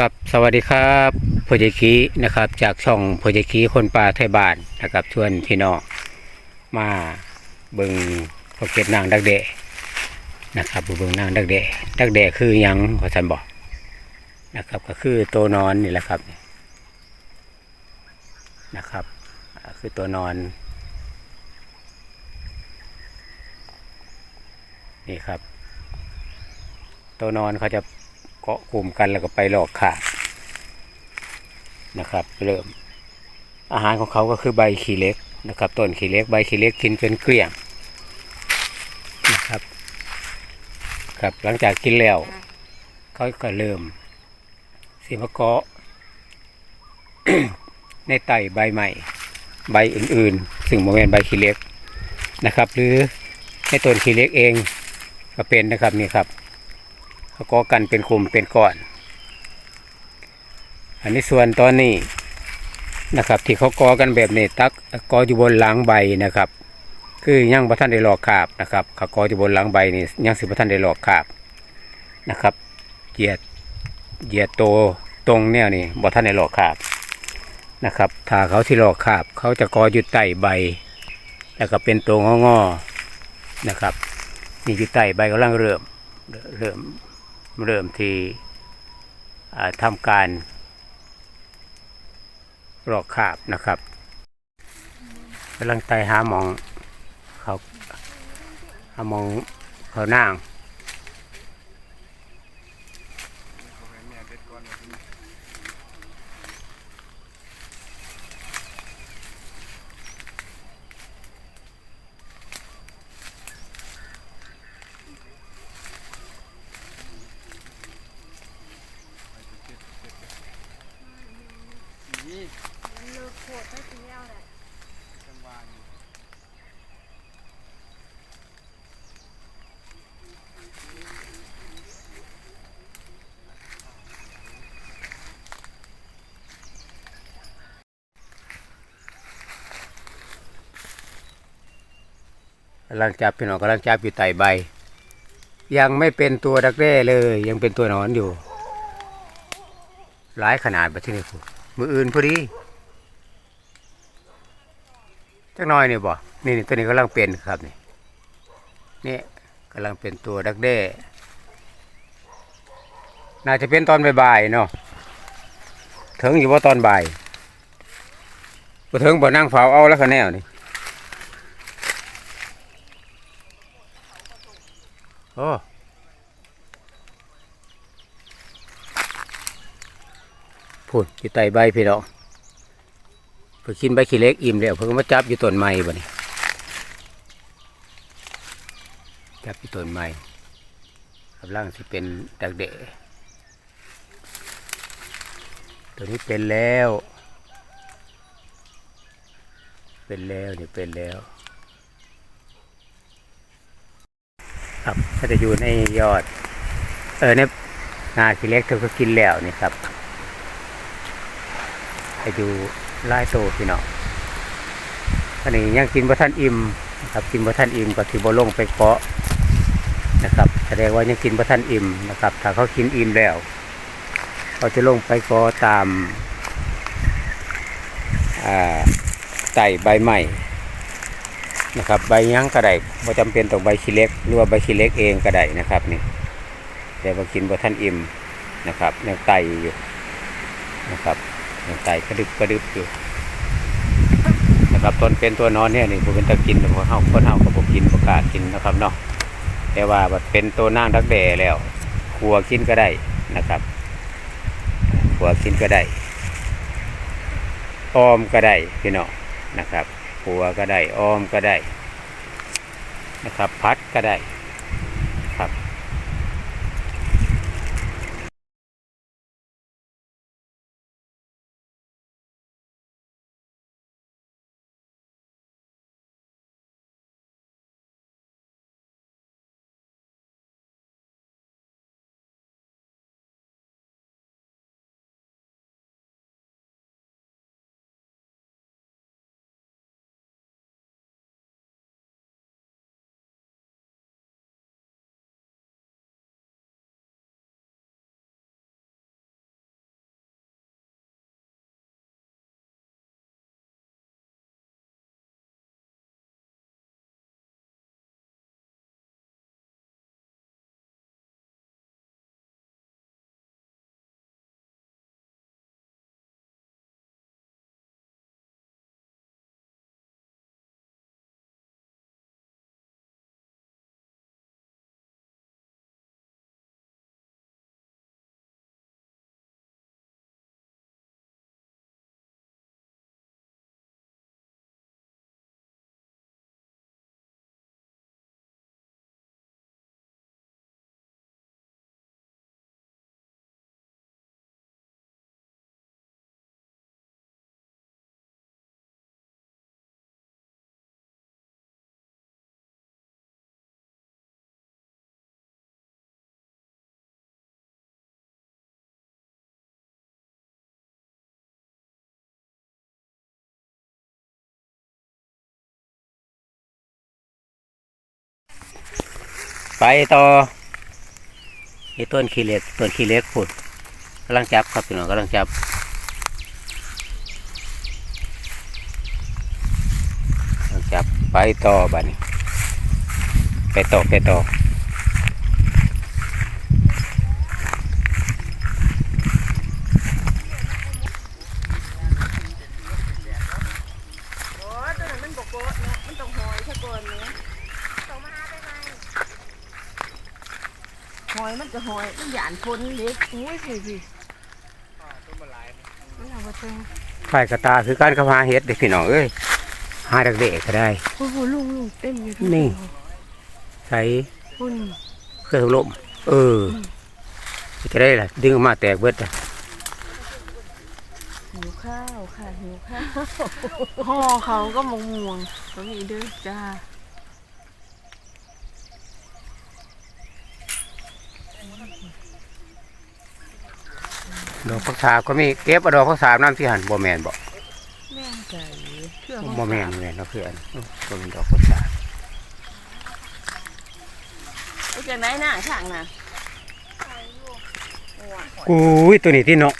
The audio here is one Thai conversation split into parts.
ครับสวัสดีครับโพจคีนะครับ จากช่องโพจคีคนป่าไทยบ้านนะครับชวนพี่น้องมาเบิงพวกเก็บนางดักเดะนะครับเบิงนางดักเดะดักเดะคือยังขอฉันบอกนะครับ ก็คือตัวนอนนี่แหละครับนะครับ คือตัวนอนนี่ครับ ตัวนอนเขาจะ เกาะกลุ่มกันแล้วก็ไปหลอกขาบนะครับ เริ่ม อาหารของเขาก็คือใบขี้เล็กนะครับต้นขี้เล็กใบขี้เล็กกินจนเกลี้ยงนะครับครับหลังจากกินแล้วเขาก็เริ่มสีมะเกาะในไต่ใบใหม่ใบอื่นๆ ซึ่งโมเมนใบขี้เล็กนะครับ หรือในต้นขี้เล็กเองก็เป็นนะครับนี่ครับ เขาก็กันเป็นกลุ่มเป็นก้อน อันนี้ส่วนตอนนี้นะครับ ที่เขากอกันแบบนี้ตักกออยู่บนหลังใบนะครับ คือยังพระท่านได้หลอกขาบนะครับเขากออยู่บนหลังใบนี่ยังสิพระท่านได้หลอกขาบนะครับเหยียดเหยียดโตตรงแนวนี่บ่ท่านได้หลอกขาบนะครับ ถ้าเขาที่หลอกขาบ เขาจะกออยู่ใต้ใบ แล้วก็เป็นตัวงอๆนะครับนี่อยู่ใต้ใบกำลังเริ่มเริ่ม เริ่มที่ทำการรอกขาบนะครับกำลังไต่หาหมองเขาหามองเขานั่ง ลังจับพี่น้องกำลังจับอยู่ไต่ใบ ยังไม่เป็นตัวดักแด้เลย ยังเป็นตัวนอนอยู่ หลายขนาดแบบที่นี่พูมืออื่นพอดีจักน้อยนี่บ่นี่นี่ตัวนี้กำลังเป็นครับนี่นี่กำลังเป็นตัวดักแด้น่าจะเป็นตอนบ่ายๆเนาะถึงอยู่ว่าตอนบ่ายบ่ถึงบ่นั่งเฝ้าเอาแล้วคะแนวนี่ โอ้พูดอยู่ใต้ใบพี่น้องเพิ่งกินใบขี้เล็กอิ่มแล้วเพิ่งมาจับอยู่ต้นไม้บ่นี่จับอยู่ต้นไม้กำลังที่เป็นดักเดะตัวนี้เป็นแล้ว เป็นแล้วเนี่ยเป็นแล้ว ครับก็จะอยู่ในยอด เออเนี่ยนาขี้เล็กเธอก็กินแล้วนี่ครับให้ดูไล่โตพี่น้องอันนี้ยังกินบะท่านอิ่มนะครับกินบะท่านอิ่มก็ถือบะลงไปเกาะนะครับแสดงว่ายังกินบะท่านอิ่มนะครับ ถ้าเขากินอิ่มแล้วเขาจะลงไปเกาะตามอ่าไต่ใบใหม่ นะครับใบยั้งก็ได้บ่จำเป็นต้องใบขี้เล็กหรือว่าใบขี้เล็กเองก็ได้นะครับนี่แต่ว่ากินบ่ท่านอิ่มนะครับยังไตอยู่นะครับยังไตกระดึบกระดึบอยู่นะครับต้นเป็นตัวนอนเนี่ยนี่ผมเป็นตะกินแต่พอเฮาคนเฮาก็บ่กินประกาศกินนะครับเนาะแต่ว่าบัดเป็นตัวนางดักแด่แล้วขัวกินก็ได้นะครับขัวกินก็ได้ออมก็ได้พี่น้องนะครับ ขัวก็ได้อ้อมก็ได้นะครับ พัดก็ได้ ไปต่อนี่ต้นขี้เหล็กต้นขี้เหล็กพุ่นกำลังจับครับพี่น้องกำลังจับกำลังจับไปต่อบ้านี้ไปต่อไปต่อ โอ้ตัวนั้นมันบกโกะเนาะมันต้องหอยซะก่อนเนี้ย หอยมันจะหอยมันหยานพ้นเล็กอุ้ยสิสิมันเอาไปเติมฝ่ายกระตาคือการกระพาเฮ็ดเด็กพี่น้องเอ้ยหาเด็กๆก็ได้ โอ้โหลุงลุงเต็มอยู่นี่ ใส่พุ่นเครื่องลมเออจะได้ล่ะดึงออกมาแตกเบิดอะหิวข้าวค่ะหิวข้าวห่อเขาก็มงม่วงก็มีเด้อจ้า ดอกพักษาก็มีเก็บเอาดอกพักษาน้ำที่หันบ่แมนบ่แม่งใจเครื่องบ่แมนเลยเนาะคืออันก็เป็นดอกพักษาไปจากไหนน่ะช่างน่ะอุ้ยตัวนี้ที่เนาะ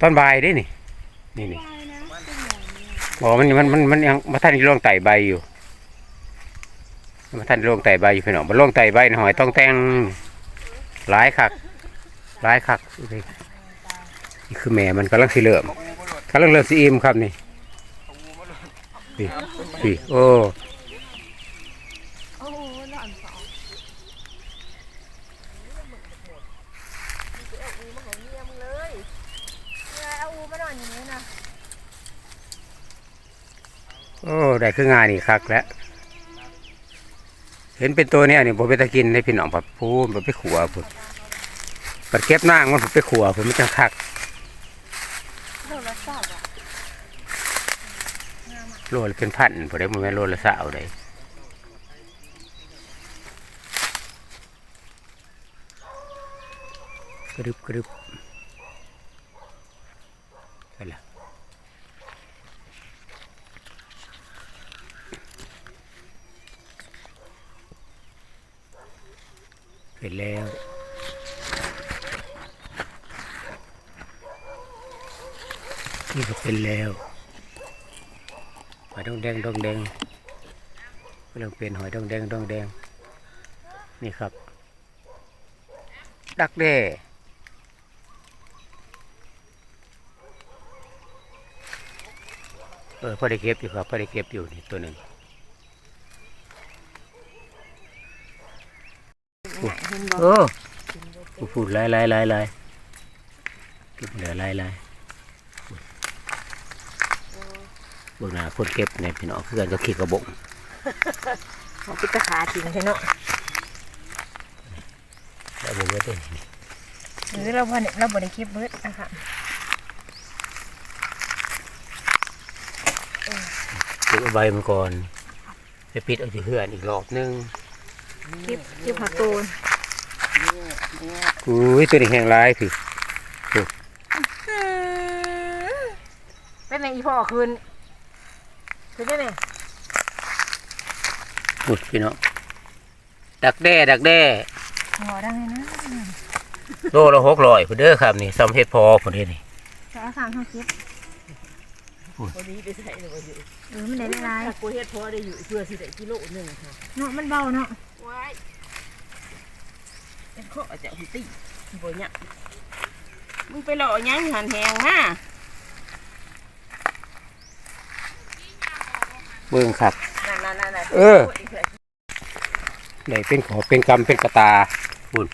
ตอนบ่ายเด้นี่นี่นี่บอกมันมันมันมันยังมาท่านที่ลงไต่ใบอยู่มาท่านลงไต่ใบอยู่พี่น้องมันลงไต่ใบหน่อยต้องแต่งหลายคัก หลายคักนี่คือแม่มันกำลังสิเริ่มกำลังเริ่มสิอิ่มครับนี่พี่พี่โอ้โอ้นอน่องโอ้ได้คืองานนี่คักแล้วเห็นเป็นตัวเนี้ยนี่ผมไปตะกินให้พี่น้องผัดพูนผมไปขัวพุ่น ปัดเก็บนางมันผมไปขัวผมมันจะคักโรศัพท์อะโลละเป็นพันผมได้มันแม่นโลละสาวได้กรึบกรึบไปละเป็นแล้ว นี่ก็เป็นแล้วหอยดองแดงดองแดงกำลังเป็นหอยดองแดงดองแดง นี่ครับ ดักแด้เออพอได้เก็บอยู่ครับพอได้เก็บอยู่นี่ตัวหนึ่งเห็นบอกเออพูดพูดไล่ไล่ไล่ไล่เก็บเหลือไล่ไล่ เบื้องหน้าคนเก็บเนี่ยพี่น้องคือกันก็ขี้กระบงเอาปิดตาขาจริงใช่เนาะแล้วบอกว่าเด้หรือเราพอเนี่ยเราบริคลิปเบิร์ดนะคะเก็บเอาใบมันก่อนไปปิดเอาที่เพื่อนอีกรอบนึงคลิปคลิปผักตูนอุ้ยตัวนี้แห้งร้ายพี่เป็นไงอีพ่อคืน คืนได้ไหมอุ้ยพี่น้องดักแด้ดักแด้หัวดังเลยนะโลละหกร้อยพุ่นเด้อครับนี่ซ้ำเฮ็ดพอพุ่นเด้นี่จะเอาสามห้าคลิปวันนี้ได้ใช้เลยวันนี้เออมันได้ไม่ไรถ้ากูเฮ็ดพอได้อยู่เพื่อสิได้กิโลหนึ่งค่ะเนาะมันเบาเนาะว้ายเป็นข้ออาจจะหุ่นตีบ่เนี่ยมึงไปหล่อยังหันแหงฮะ เบิ่งครับนั่นนั่นนั่นนั่นเออได้เป็นขอเป็นกำเป็นกระตาพุ่น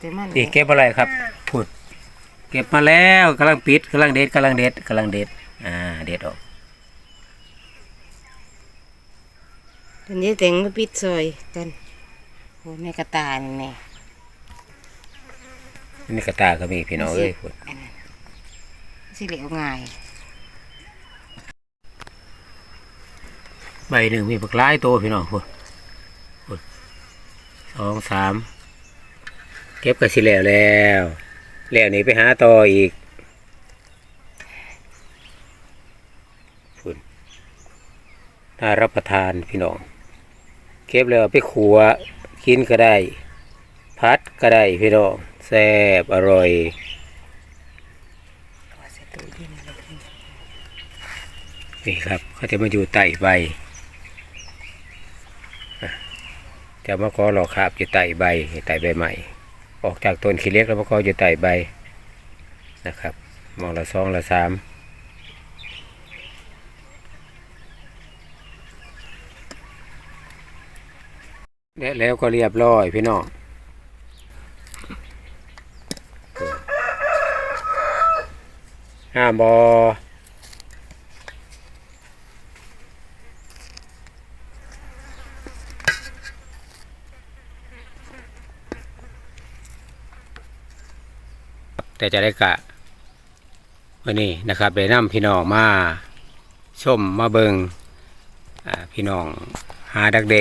แต่มันนี่เก็บอะไรครับพุ่นเก็บมาแล้วกำลังปิดกำลังเด็ดกำลังเด็ดกำลังเด็ด อ่า เด็ดออก อนนี้แต่งมาปิดซอยกันโอ้แม่กระตายนี่แน่นี่กระตาก็มีพี่น้องเอ้ยพุ่นสิเหลวง่าย ใบหนึ่งมีบักหลายโตพี่น้องพุ่นองสามเก็บกระสิแล้วแล้วแล้วนี่ไปหาต่ออีกฝุ่นน่ารับประทานพี่น้อง เก็บแล้วไปขัวกินก็ได้ พัดก็ได้พี่น้องแซ่บอร่อยนี่ครับเขาจะมาอยู่ใต้ใบจะมาขอหลอกขาบอยู่ใต้ใบใต้ใบใหม่ ออกจากต้นขี้เล็กแล้วมาขออยู่ใต้ใบนะครับมองละสองละสาม และแล้วก็เรียบร้อยพี่น้องห้ามบอแต่จะได้กะวันนี้นะครับได้นำพี่น้องมาชมมาเบิงพี่น้องหาดักเด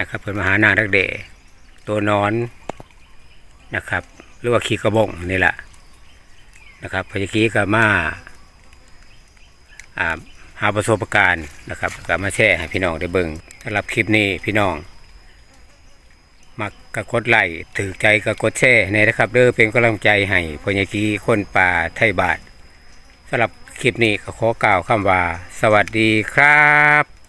นะครับเพิ่นมหานางดักเดตัวนอนนะครับหรือว่าขี้กระบงนี่แหละนะครับพยากี้ก็มาหาประสบการณ์นะครับก็มาแชร์ให้พี่น้องได้เบิงสำหรับคลิปนี้พี่น้อง มักกะกดไลค์ถือใจกะกดแช่ในนะครับเด้อเป็นกำลังใจให้พญากีคนป่าไทยบาทสำหรับคลิปนี้ก็ขอกล่าวคำว่า สวัสดีครับ